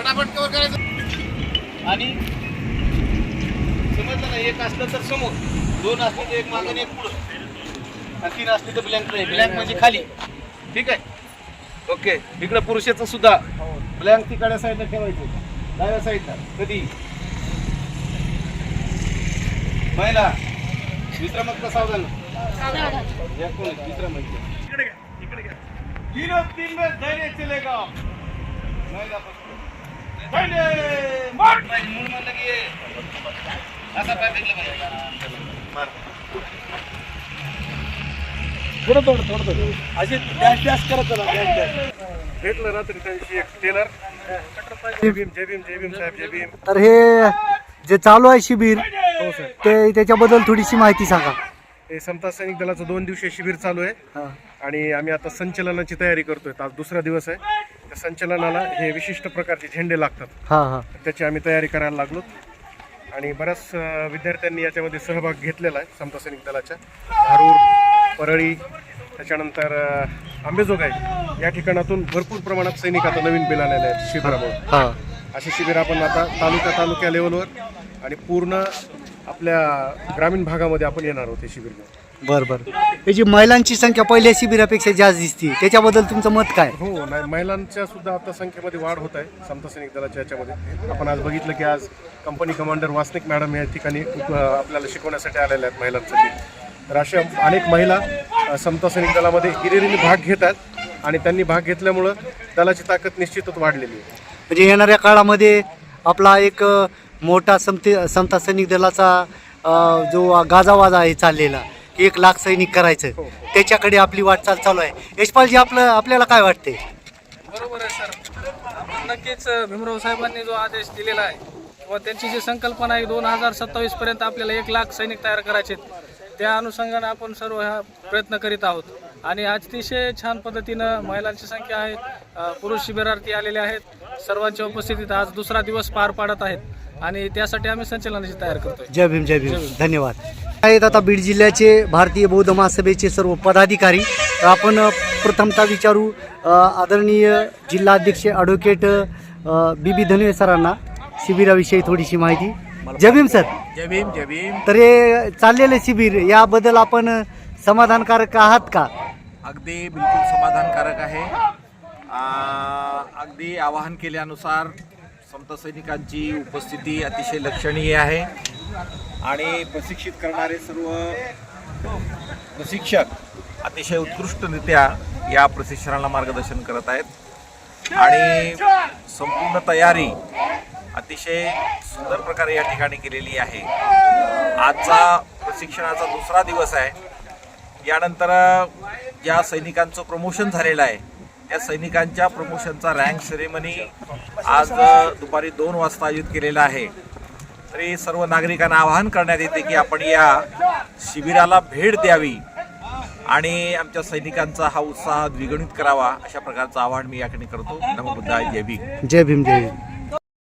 फटाफट कवर करायचं. आणि समजलं ना एक असलं तर समोर दोन असले तर एक मागं आणि एक पुढं. आणि तीन असले तर ब्लँक नाही. ब्लँक म्हणजे खाली. ठीक आहे? ओके इकडं पुरुषाचं सुद्धा. ब्लँक तिकडल्या साईडला ठेवायचं. डाव्या साईडला कधी? महिला. विश्रामक सावधान या कोण आहे? विश्रामक इकडे घ्या. इकडे घ्या. तीनों धैर्य चलेगा महिला थोडं थोडं थोडं थोडं. असे डॅश डॅश करत चला डॅश डॅश भेटलं रात्री त्या दिवशी एक टेलर जय भीम जय भीम जय भीम साहेब जय भीम. तर हे जे चालू आहे शिबिर हो सर ते त्याच्याबद्दल थोडीशी माहिती सांगा. हे समता सैनिक दलाचं दोन दिवसीय शिबिर चालू आहे. आणि आम्ही आता संचलनाची तयारी करतोय. आज दुसरा दिवस आहे. त्या संचलनाला हे विशिष्ट प्रकारचे झेंडे लागतात. त्याची आम्ही तयारी करायला लागलो. आणि बऱ्याच विद्यार्थ्यांनी याच्यामध्ये सहभाग घेतलेला आहे समता सैनिक दलाच्या. धारूर परळी त्याच्यानंतर आंबेजोगाई. या ठिकाणातून भरपूर प्रमाणात सैनिक आता नवीन बिल आलेले आहेत शिबिरामुळे. असे शिबिर आपण आता तालुका तालुक्या लेवलवर आणि पूर्ण आपल्या ग्रामीण भागामध्ये आपण येणार आहोत हे शिबिर घेऊन. बर बर. याची महिलांची संख्या पहिल्या शिबिरापेक्षा जास्त दिसते त्याच्याबद्दल तुमचं मत काय? हो नाही महिलांच्या सुद्धा आता संख्येमध्ये वाढ होत आहे समता सैनिक दलाच्या याच्यामध्ये. आपण आज बघितलं की आज कंपनी कमांडर वासनिक मॅडम या ठिकाणी उप- आपल्याला शिकवण्यासाठी आलेल्या आहेत महिलांसाठी. तर अशा अनेक महिला अ, समता सैनिक दलामध्ये हिरिरीने भाग घेतात आणि त्यांनी भाग घेतल्यामुळं दलाची ताकद निश्चितच वाढलेली आहे. म्हणजे येणाऱ्या काळामध्ये आपला एक अ, मोठा समते समता सैनिक दलाचा जो गाजावाजा आहे चाललेला की एक लाख सैनिक करायचं त्याच्याकडे आपली वाटचाल चालू आहे. यशपालजी आपलं आपल्याला काय वाटते बरोबर आहे सर. नक्कीच भीमराव साहेबांनी जो आदेश दिलेला आहे व त्यांची जी संकल्पना आहे दोन हजार सत्तावीस पर्यंत आपल्याला एक लाख सैनिक तयार करायचे आहेत, त्या अनुषंगाने आपण सर्व हा प्रयत्न करीत आहोत. आणि अतिशय छान पद्धतीनं महिलांची संख्या आहे पुरुष शिबिरार्थी आलेले आहेत सर्वांच्या उपस्थितीत आज दुसरा दिवस पार पाडत आहेत. आणि त्यासाठी आम्ही संचलनाची तयार करतोय. जय भीम जय भीम. धन्यवाद. आहेत आता बीड जिल्ह्याचे भारतीय बौद्ध महासभेचे सर्व पदाधिकारी. आपण प्रथमतः विचारू आदरणीय जिल्हाध्यक्ष ॲडव्होकेट बी बी धनवे सरांना. शिबिराविषयी थोडीशी माहिती. जय भीम सर. जय भीम जय भीम. तर हे चाललेले शिबिर याबद्दल आपण समाधानकारक आहात का? अगदी बिलकुल समाधानकारक आहे. अगदी आवाहन केल्यानुसार समता सैनिकांची उपस्थिती अतिशय लक्षणीय आहे. आणि प्रशिक्षित करणारे सर्व प्रशिक्षक अतिशय उत्कृष्टरित्या या प्रशिक्षणाला मार्गदर्शन करत आहेत. आणि संपूर्ण तयारी अतिशय सुंदर प्रकारे या ठिकाणी केलेली आहे. आजचा प्रशिक्षणाचा दुसरा दिवस आहे. यानंतर ज्या सैनिकांचं प्रमोशन झालेलं आहे या सैनिकांच्या प्रमोशनचा रँक सेरेमनी आज दुपारी दोन वाजता आयोजित केलेला आहे. तरी सर्व नागरिकांना आवाहन करण्यात येते की आपण या शिबिराला भेट द्यावी आणि आमच्या सैनिकांचा हा उत्साह द्विगुणित करावा अशा प्रकारचं आवाहन मी या ठिकाणी करतो. नमबुद्धाय जय भीम. जय भीम जय भीम.